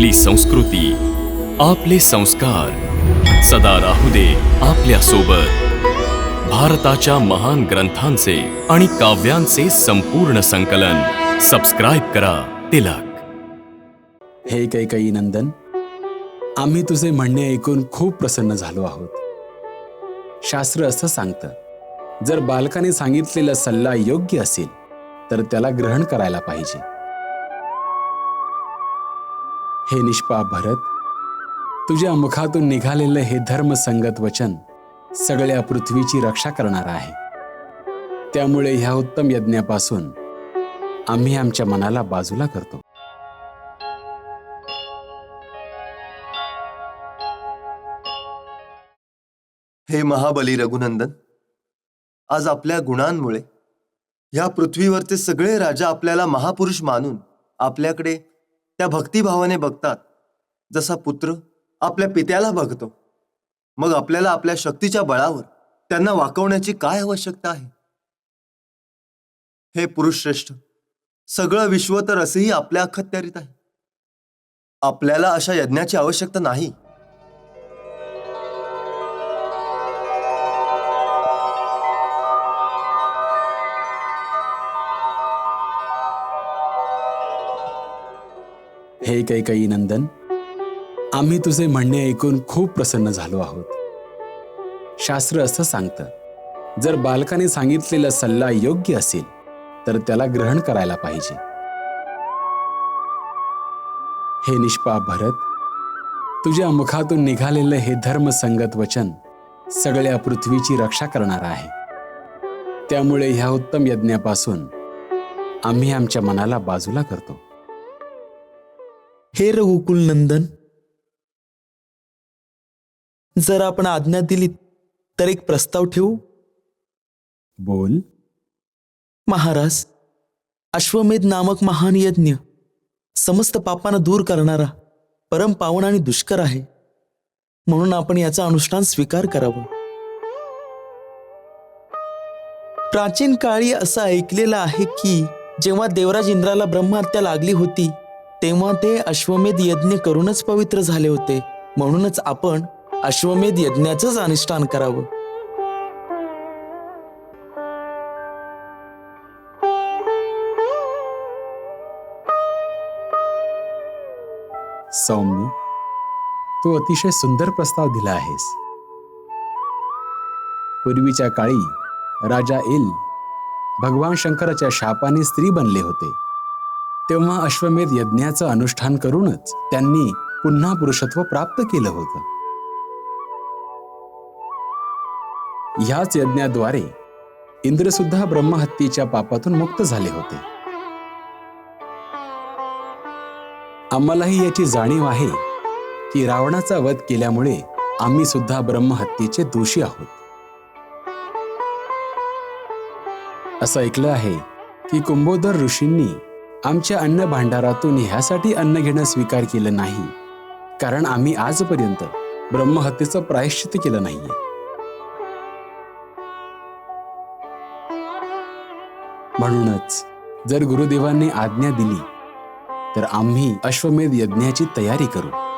आपली संस्कृती आपले संस्कार. सदा राहू दे आपल्यासोबत भारताच्या महान ग्रंथांचे आणि काव्यांचे संपूर्ण संकलन. सबस्क्राईब करा तिलक. हे कैकई नंदन आम्ही तुझे म्हणणे ऐकून खूप प्रसन्न झालो आहोत. शास्त्र असं सांगतं जर बालकाने सांगितलेला सल्ला योग्य असेल तर त्याला ग्रहण करायला पाहिजे. हे निष्पाप भरत तुझ्या मुखातून निघालेलं हे धर्मसंगत वचन सगळ्या पृथ्वीची रक्षा करणार आहे. त्यामुळे ह्या उत्तम यज्ञापासून आम्ही आमच्या मनाला बाजूला करतो. हे महाबली रघुनंदन आज आपल्या गुणांमुळे ह्या पृथ्वीवरचे सगळे राजा आपल्याला महापुरुष मानून आपल्याकडे त्या भक्तिभावाने बघतात. जसा पुत्र आपल्या पित्याला बघतो मग आपल्याला आपल्या शक्तीच्या बळावर त्यांना वाकवण्याची काय आवश्यकता आहे? हे पुरुष श्रेष्ठ सगळं विश्व तर असेही आपल्या अखत्यारीत आहे. आपल्याला अशा यज्ञाची आवश्यकता नाही. हे कैकई नंदन आम्ही तुझे म्हणणे ऐकून खूप प्रसन्न झालो आहोत. शास्त्र असं सांगतं जर बालकाने सांगितलेला सल्ला योग्य असेल तर त्याला ग्रहण करायला पाहिजे. हे निष्पाप भरत तुझ्या मुखातून निघालेलं हे धर्मसंगत वचन सगळ्या पृथ्वीची रक्षा करणार आहे. त्यामुळे ह्या उत्तम यज्ञापासून आम्ही आमच्या मनाला बाजूला करतो. हे रघुकुल नंदन जर आपण आज्ञा दिलीत तर एक प्रस्ताव ठेवू? बोल. महाराज अश्वमेध नामक महान यज्ञ समस्त पापांना दूर करणारा परम पावन आणि दुष्कर आहे. म्हणून आपण याचा अनुष्ठान स्वीकार करावं. प्राचीन काळी असं ऐकलेलं आहे की जेव्हा देवराज इंद्राला ब्रह्महत्या लागली होती तेव्हा ते अश्वमेध यज्ञ करूनच पवित्र झाले होते. म्हणूनच आपण अश्वमेध यज्ञाचंच अनुष्ठान करावं. सौम्य तू अतिशय सुंदर प्रस्ताव दिला आहेस. पूर्वीच्या काळी राजा एल भगवान शंकराच्या शापाने स्त्री बनले होते. तेव्हा अश्वमेध यज्ञाचं अनुष्ठान करूनच त्यांनी पुन्हा पुरुषत्व प्राप्त केलं होतं. ह्याच यज्ञाद्वारे इंद्रसुद्धा ब्रह्महत्येच्या पापातून मुक्त झाले होते. आम्हालाही याची जाणीव आहे की रावणाचा वध केल्यामुळे आम्ही सुद्धा ब्रह्महत्येचे दोषी आहोत. असं ऐकलं आहे की कुंभोदर ऋषींनी आमच्या अन्न भांडारातून ह्यासाठी अन्न घेणं स्वीकार केलं नाही. कारण आम्ही आजपर्यंत ब्रह्महत्येचं प्रायश्चित केलं नाहीये. म्हणूनच जर गुरुदेवांनी आज्ञा दिली तर आम्ही अश्वमेध यज्ञाची तयारी करू.